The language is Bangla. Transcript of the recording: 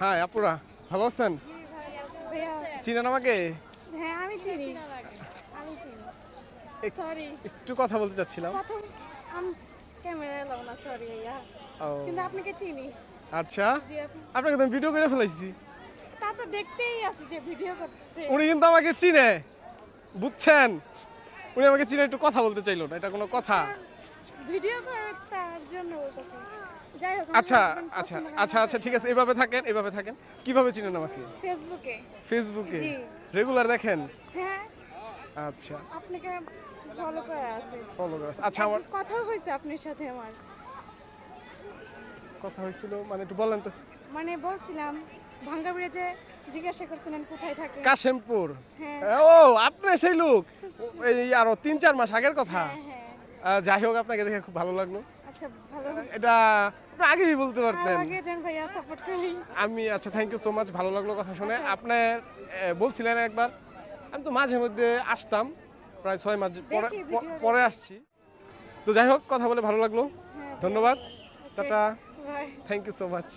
হ্যাঁ আপুরা ভালো আছেন? চিনেন আমাকে? হ্যাঁ আমি চিনি। আমি চিনি। সরি একটু কথা বলতে চাচ্ছিলাম। প্রথম আমি ক্যামেরা এলাম না সরি ভাইয়া কিন্তু আপনাকে চিনি। আচ্ছা। আপনাকে তো ভিডিও করে ফেলাইছি। তা তো দেখতেই আছে যে ভিডিও করছে। উনি কিন্তু আমাকে চিনে। বুঝছেন? উনি আমাকে চিনে একটু কথা বলতে চাইলো না এটা কোনো কথা। ভিডিও করে তার জন্য বলতেছি। আচ্ছা আচ্ছা আচ্ছা আচ্ছা ঠিক আছে এভাবে থাকেন এভাবে থাকেন। কীভাবে চিনেন আমাকে? ফেসবুকে ফেসবুকে রেগুলার দেখেন? হ্যাঁ। আচ্ছা। আপনাকে ফলো করা আছে। ফলো করে আচ্ছা আমার কথা হয়েছে আপনার সাথে আমার। কথা হয়েছিল মানে একটু বলেন তো। মানে বলছিলাম ভাঙ্গা ব্রিজে জিজ্ঞাসা করছিলেন কোথায় থাকে। কাশেমপুর। হ্যাঁ। ও আপনি সেই লোক। এই আরও তিন চার মাস আগের কথা। হ্যাঁ হ্যাঁ। যাই হোক আপনাকে দেখে খুব ভালো লাগল। আচ্ছা ভালো এটা আপনি আগেই বলতে পারতেন। আগে যান ভাইয়া সাপোর্ট করি। আমি আচ্ছা থ্যাংক ইউ সো মাচ ভালো লাগল কথা শুনে। আচ্ছা। আপনি বলছিলেন একবার আমি তো মাঝে মধ্যে আসতাম প্রায় ছয় মাস পরে পরে আসছি। তো যাই হোক কথা বলে ভালো লাগল। হ্যাঁ ধন্যবাদ। Tata. Thank you so much